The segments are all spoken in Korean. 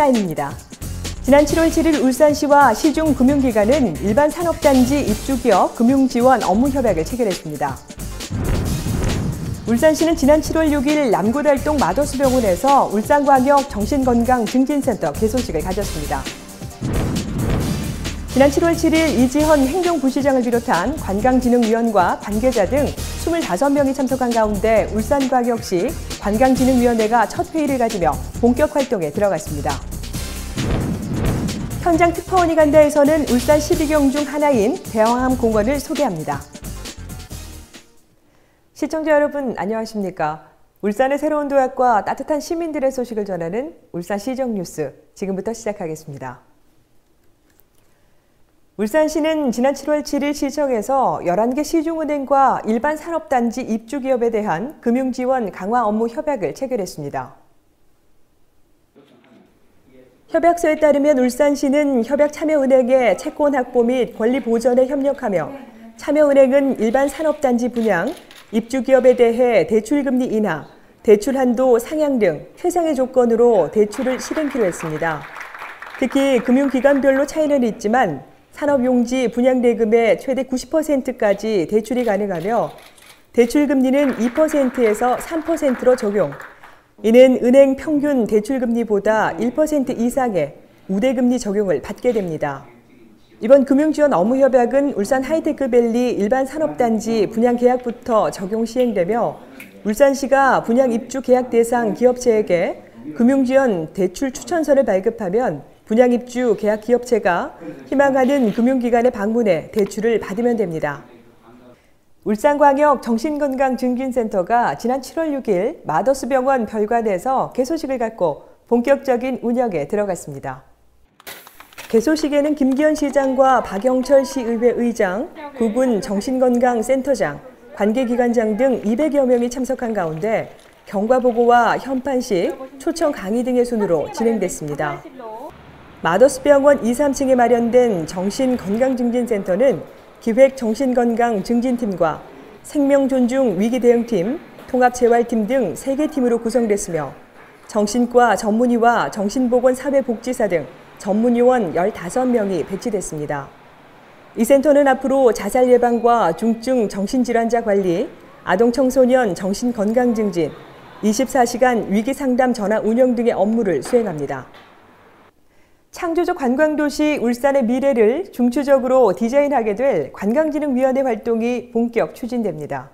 헤드라인입니다. 지난 7월 7일 울산시와 시중금융기관은 일반 산업단지 입주기업 금융지원 업무 협약을 체결했습니다. 울산시는 지난 7월 6일 남구달동 마더스병원에서 울산광역 정신건강증진센터 개소식을 가졌습니다. 지난 7월 7일 이지헌 행정부시장을 비롯한 관광진흥위원과 관계자 등 25명이 참석한 가운데 울산광역시 관광진흥위원회가 첫 회의를 가지며 본격 활동에 들어갔습니다. 현장 특파원이 간다에서는 울산 12경 중 하나인 대왕암 공원을 소개합니다. 시청자 여러분 안녕하십니까? 울산의 새로운 도약과 따뜻한 시민들의 소식을 전하는 울산 시정 뉴스 지금부터 시작하겠습니다. 울산시는 지난 7월 7일 시청에서 11개 시중은행과 일반 산업단지 입주기업에 대한 금융지원 강화 업무 협약을 체결했습니다. 협약서에 따르면 울산시는 협약 참여은행의 채권 확보 및 권리 보전에 협력하며 참여은행은 일반 산업단지 분양, 입주기업에 대해 대출금리 인하, 대출 한도 상향 등 최상의 조건으로 대출을 실행키로 했습니다. 특히 금융기관별로 차이는 있지만 산업용지 분양대금의 최대 90%까지 대출이 가능하며 대출금리는 2%에서 3%로 적용. 이는 은행 평균 대출금리보다 1% 이상의 우대금리 적용을 받게 됩니다. 이번 금융지원 업무협약은 울산 하이테크밸리 일반 산업단지 분양 계약부터 적용 시행되며 울산시가 분양 입주 계약 대상 기업체에게 금융지원 대출 추천서를 발급하면 분양 입주 계약 기업체가 희망하는 금융기관에 방문해 대출을 받으면 됩니다. 울산광역 정신건강증진센터가 지난 7월 6일 마더스병원 별관에서 개소식을 갖고 본격적인 운영에 들어갔습니다. 개소식에는 김기현 시장과 박영철 시의회 의장, 구군 정신건강센터장, 관계기관장 등 200여 명이 참석한 가운데 경과보고와 현판식, 초청 강의 등의 순으로 진행됐습니다. 마더스병원 2, 3층에 마련된 정신건강증진센터는 기획 정신건강 증진팀과 생명존중 위기대응팀, 통합재활팀 등 3개 팀으로 구성됐으며 정신과 전문의와 정신보건사회복지사 등 전문요원 15명이 배치됐습니다. 이 센터는 앞으로 자살 예방과 중증 정신질환자 관리, 아동 청소년 정신건강 증진, 24시간 위기상담 전화 운영 등의 업무를 수행합니다. 창조적 관광도시 울산의 미래를 중추적으로 디자인하게 될 관광진흥위원회 활동이 본격 추진됩니다.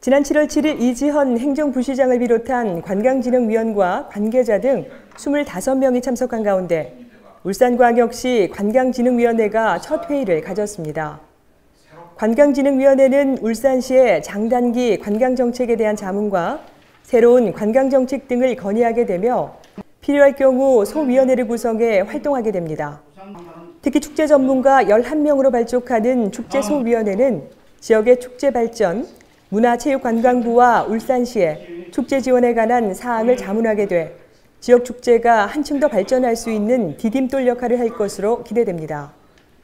지난 7월 7일 이지헌 행정부시장을 비롯한 관광진흥위원과 관계자 등 25명이 참석한 가운데 울산광역시 관광진흥위원회가 첫 회의를 가졌습니다. 관광진흥위원회는 울산시의 장단기 관광정책에 대한 자문과 새로운 관광정책 등을 건의하게 되며 필요할 경우 소위원회를 구성해 활동하게 됩니다. 특히 축제 전문가 11명으로 발족하는 축제소위원회는 지역의 축제 발전, 문화체육관광부와 울산시의 축제 지원에 관한 사항을 자문하게 돼 지역 축제가 한층 더 발전할 수 있는 디딤돌 역할을 할 것으로 기대됩니다.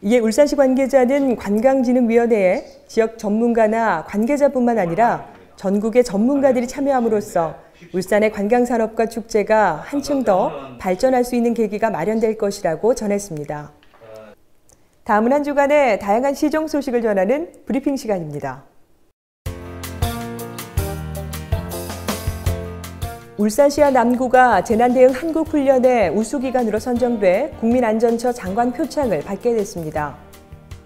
이에 울산시 관계자는 관광진흥위원회에 지역 전문가나 관계자뿐만 아니라 전국의 전문가들이 참여함으로써 울산의 관광산업과 축제가 한층 더 발전할 수 있는 계기가 마련될 것이라고 전했습니다. 다음은 한 주간의 다양한 시정 소식을 전하는 브리핑 시간입니다. 울산시와 남구가 재난대응 한국훈련의 우수기관으로 선정돼 국민안전처 장관 표창을 받게 됐습니다.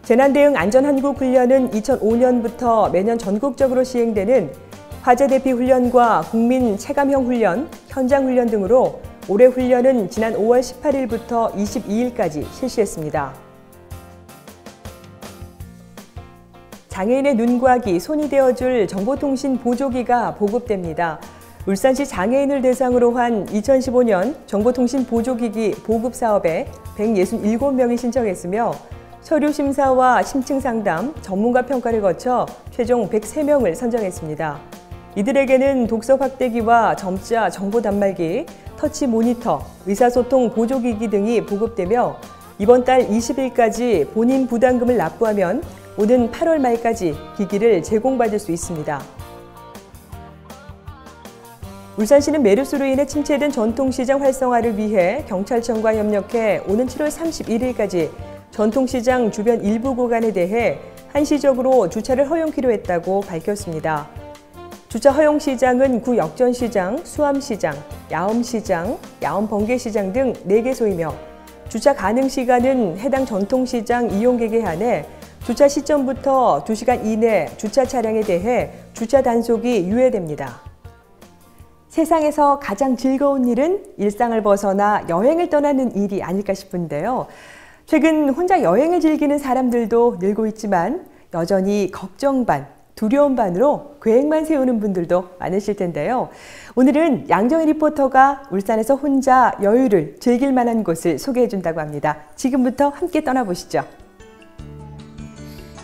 재난대응 안전한국훈련은 2005년부터 매년 전국적으로 시행되는 화재 대피 훈련과 국민 체감형 훈련, 현장 훈련 등으로 올해 훈련은 지난 5월 18일부터 22일까지 실시했습니다. 장애인의 눈과 귀, 손이 되어줄 정보통신 보조기가 보급됩니다. 울산시 장애인을 대상으로 한 2015년 정보통신 보조기기 보급 사업에 167명이 신청했으며 서류 심사와 심층 상담, 전문가 평가를 거쳐 최종 103명을 선정했습니다. 이들에게는 독서 확대기와 점자 정보 단말기, 터치 모니터, 의사소통 보조기기 등이 보급되며 이번 달 20일까지 본인 부담금을 납부하면 오는 8월 말까지 기기를 제공받을 수 있습니다. 울산시는 메르스로 인해 침체된 전통시장 활성화를 위해 경찰청과 협력해 오는 7월 31일까지 전통시장 주변 일부 구간에 대해 한시적으로 주차를 허용키로 했다고 밝혔습니다. 주차 허용 시장은 구 역전 시장, 수암 시장, 야엄 시장, 야엄 번개 시장 등 4개 소이며 주차 가능 시간은 해당 전통 시장 이용객에 한해 주차 시점부터 2시간 이내 주차 차량에 대해 주차 단속이 유예됩니다. 세상에서 가장 즐거운 일은 일상을 벗어나 여행을 떠나는 일이 아닐까 싶은데요. 최근 혼자 여행을 즐기는 사람들도 늘고 있지만 여전히 걱정 반, 두려움 반으로 계획만 세우는 분들도 많으실 텐데요. 오늘은 양정희 리포터가 울산에서 혼자 여유를 즐길 만한 곳을 소개해 준다고 합니다. 지금부터 함께 떠나보시죠.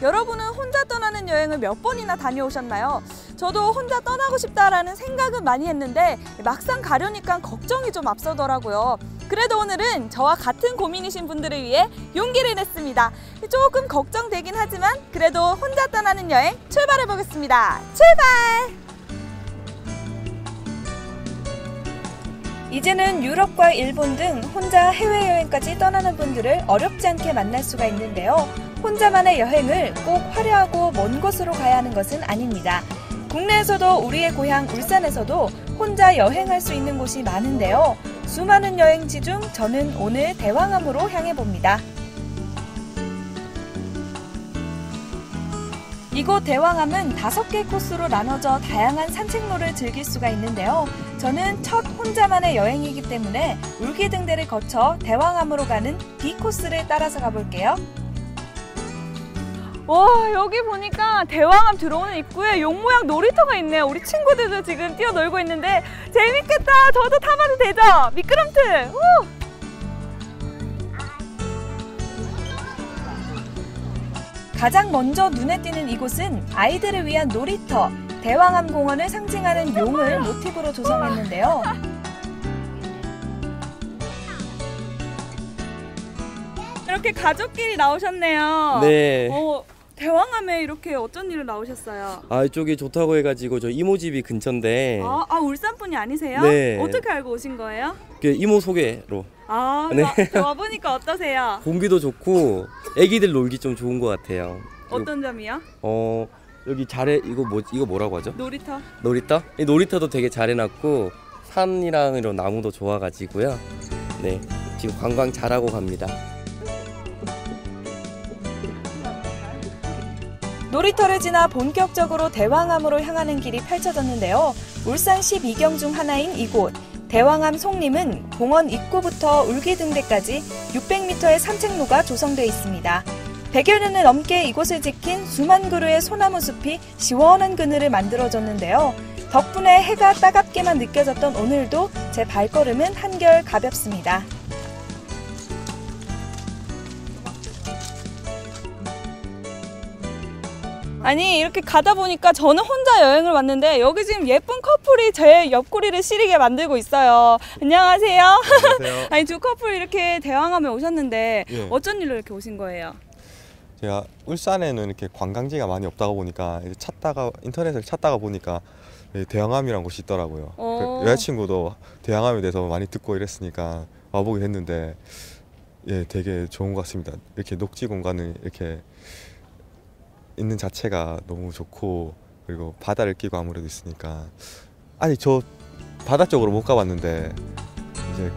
여러분은 혼자 떠나는 여행을 몇 번이나 다녀오셨나요? 저도 혼자 떠나고 싶다라는 생각은 많이 했는데 막상 가려니까 걱정이 좀 앞서더라고요. 그래도 오늘은 저와 같은 고민이신 분들을 위해 용기를 냈습니다. 조금 걱정되긴 하지만 그래도 혼자 떠나는 여행 출발해 보겠습니다. 출발! 이제는 유럽과 일본 등 혼자 해외여행까지 떠나는 분들을 어렵지 않게 만날 수가 있는데요. 혼자만의 여행을 꼭 화려하고 먼 곳으로 가야 하는 것은 아닙니다. 국내에서도 우리의 고향 울산에서도 혼자 여행할 수 있는 곳이 많은데요. 수많은 여행지 중 저는 오늘 대왕암으로 향해 봅니다. 이곳 대왕암은 다섯 개 코스로 나눠져 다양한 산책로를 즐길 수가 있는데요. 저는 첫 혼자만의 여행이기 때문에 울기등대를 거쳐 대왕암으로 가는 B 코스를 따라서 가볼게요. 와 여기 보니까 대왕암 들어오는 입구에 용 모양 놀이터가 있네요 우리 친구들도 지금 뛰어놀고 있는데 재밌겠다 저도 타봐도 되죠? 미끄럼틀 우! 가장 먼저 눈에 띄는 이곳은 아이들을 위한 놀이터 대왕암 공원을 상징하는 용을 모티브로 조성했는데요 이렇게 가족끼리 나오셨네요 네. 어, 대왕암에 이렇게 어쩐 일로 나오셨어요? 아 이쪽이 좋다고 해가지고 저 이모 집이 근처인데 아, 아 울산 분이 아니세요? 네. 어떻게 알고 오신 거예요? 그 이모 소개로 아, 네. 와, 와보니까 어떠세요? 공기도 좋고 애기들 놀기 좀 좋은 것 같아요. 어떤 점이요? 어 여기 잘해 이거 뭐 이거 뭐라고 하죠? 놀이터? 놀이터? 이 놀이터도 되게 잘 해놨고 산이랑 이런 나무도 좋아가지고요. 네 지금 관광 잘하고 갑니다. 놀이터를 지나 본격적으로 대왕암으로 향하는 길이 펼쳐졌는데요. 울산 12경 중 하나인 이곳 대왕암 송림은 공원 입구부터 울기등대까지 600m의 산책로가 조성되어 있습니다. 100여 년을 넘게 이곳을 지킨 수만 그루의 소나무 숲이 시원한 그늘을 만들어줬는데요. 덕분에 해가 따갑게만 느껴졌던 오늘도 제 발걸음은 한결 가볍습니다. 아니 이렇게 가다 보니까 저는 혼자 여행을 왔는데 여기 지금 예쁜 커플이 제 옆구리를 시리게 만들고 있어요. 안녕하세요. 안녕하세요. 아니 두 커플 이렇게 대왕암에 오셨는데 예. 어쩐 일로 이렇게 오신 거예요? 제가 울산에는 이렇게 관광지가 많이 없다가 보니까 찾다가 인터넷을 찾다가 보니까 이 대왕암이라는 곳이 있더라고요. 어. 그 여자친구도 대왕암에 대해서 많이 듣고 이랬으니까 와보긴 했는데 예, 되게 좋은 것 같습니다. 이렇게 녹지 공간을 이렇게 있는 자체가 너무 좋고 그리고 바다를 끼고 아무래도 있으니까 아니 저 바다 쪽으로 못 가봤는데 이제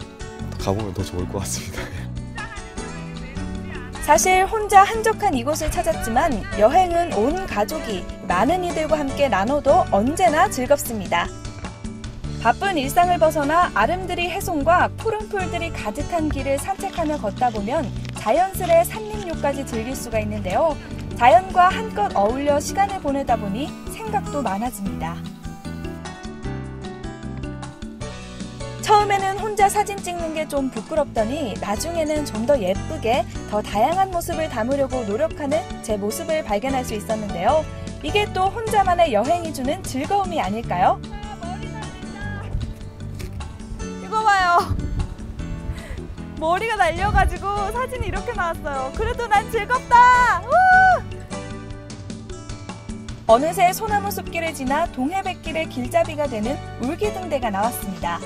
가보면 더 좋을 것 같습니다. 사실 혼자 한적한 이곳을 찾았지만 여행은 온 가족이 많은 이들과 함께 나눠도 언제나 즐겁습니다. 바쁜 일상을 벗어나 아름드리 해송과 푸른 풀들이 가득한 길을 산책하며 걷다 보면 자연스레 산림욕까지 즐길 수가 있는데요. 자연과 한껏 어울려 시간을 보내다 보니 생각도 많아집니다. 처음에는 혼자 사진 찍는 게 좀 부끄럽더니 나중에는 좀 더 예쁘게 더 다양한 모습을 담으려고 노력하는 제 모습을 발견할 수 있었는데요. 이게 또 혼자만의 여행이 주는 즐거움이 아닐까요? 이거 봐요. 머리가 날려가지고 사진이 이렇게 나왔어요. 그래도 난 즐겁다. 우! 어느새 소나무 숲길을 지나 동해백길의 길잡이가 되는 울기등대가 나왔습니다.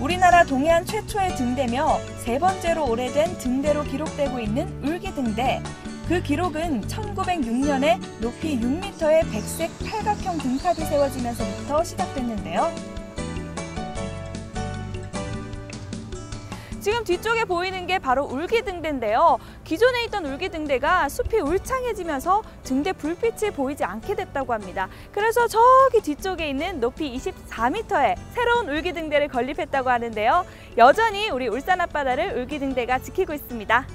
우리나라 동해안 최초의 등대며 세 번째로 오래된 등대로 기록되고 있는 울기등대. 그 기록은 1906년에 높이 6m의 백색 팔각형 등탑이 세워지면서부터 시작됐는데요. 지금 뒤쪽에 보이는 게 바로 울기 등대인데요. 기존에 있던 울기 등대가 숲이 울창해지면서 등대 불빛이 보이지 않게 됐다고 합니다. 그래서 저기 뒤쪽에 있는 높이 24m의 새로운 울기 등대를 건립했다고 하는데요. 여전히 우리 울산 앞바다를 울기 등대가 지키고 있습니다.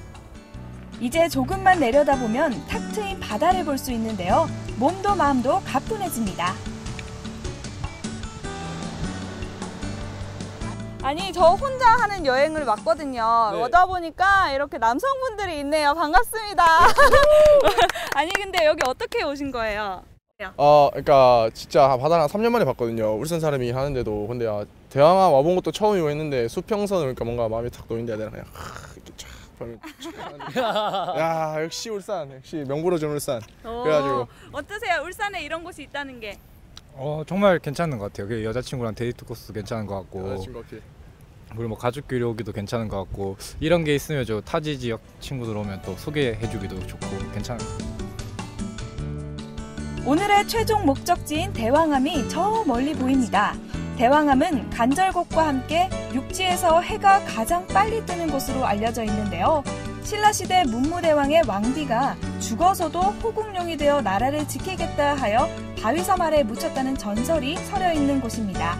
이제 조금만 내려다보면 탁 트인 바다를 볼 수 있는데요. 몸도 마음도 가뿐해집니다. 아니 저 혼자 하는 여행을 왔거든요. 네. 오다 보니까 이렇게 남성분들이 있네요. 반갑습니다. 아니 근데 여기 어떻게 오신 거예요? 어, 그러니까 진짜 바다를 한 3년 만에 봤거든요. 울산 사람이 하는데도 근데 아, 대왕암 와본 것도 처음이고 했는데 수평선을 그러니까 뭔가 마음이 탁 놓인다 해야 되나 그냥 하, 이렇게 쫙 야 역시 울산 역시 명불허전 울산 그래가지고. 어떠세요? 울산에 이런 곳이 있다는 게? 어 정말 괜찮은 것 같아요. 그 여자친구랑 데이트 코스 괜찮은 것 같고 여자친구 어필 그리고 뭐 가족끼리 오기도 괜찮은 것 같고 이런 게 있으면 저 타지 지역 친구들 오면 또 소개해주기도 좋고 괜찮은 것 같아요. 오늘의 최종 목적지인 대왕암이 저 멀리 보입니다. 대왕암은 간절곶과 함께 육지에서 해가 가장 빨리 뜨는 곳으로 알려져 있는데요. 신라시대 문무대왕의 왕비가 죽어서도 호국용이 되어 나라를 지키겠다 하여 바위섬 아래 묻혔다는 전설이 서려 있는 곳입니다.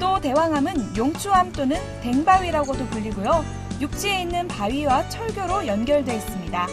또 대왕암은 용추암 또는 댕바위라고도 불리고요. 육지에 있는 바위와 철교로 연결돼 있습니다.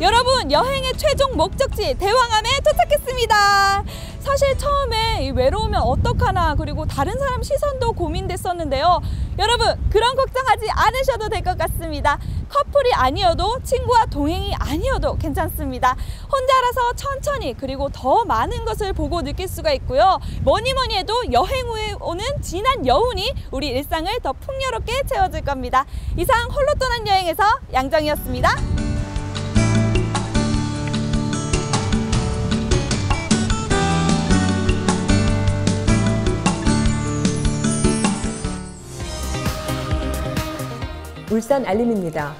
여러분 여행의 최종 목적지 대왕암에 도착했습니다. 사실 처음에 이 외로우면 어떡하나 그리고 다른 사람 시선도 고민됐었는데요. 여러분 그런 걱정하지 않으셔도 될 것 같습니다. 커플이 아니어도 친구와 동행이 아니어도 괜찮습니다. 혼자라서 천천히 그리고 더 많은 것을 보고 느낄 수가 있고요. 뭐니 뭐니 해도 여행 후에 오는 진한 여운이 우리 일상을 더 풍요롭게 채워줄 겁니다. 이상 홀로 떠난 여행에서 양정이었습니다. 울산 알림입니다.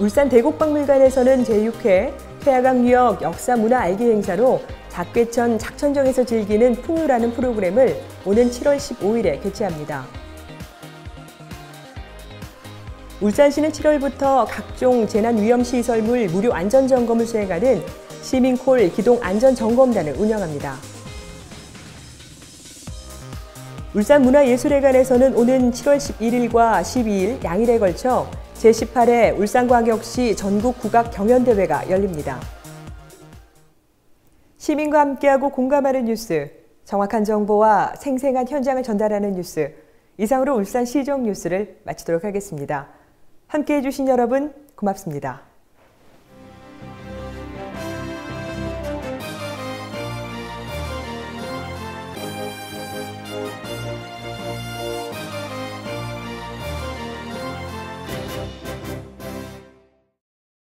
울산 대곡박물관에서는 제6회 태화강유역 역사문화 알기 행사로 작괴천 작천정에서 즐기는 풍요라는 프로그램을 오는 7월 15일에 개최합니다. 울산시는 7월부터 각종 재난위험시설물 무료 안전점검을 수행하는 시민콜 기동 안전점검단을 운영합니다. 울산문화예술회관에서는 오는 7월 11일과 12일 양일에 걸쳐 제18회 울산광역시 전국 국악 경연대회가 열립니다. 시민과 함께하고 공감하는 뉴스, 정확한 정보와 생생한 현장을 전달하는 뉴스, 이상으로 울산 시정 뉴스를 마치도록 하겠습니다. 함께해 주신 여러분 고맙습니다.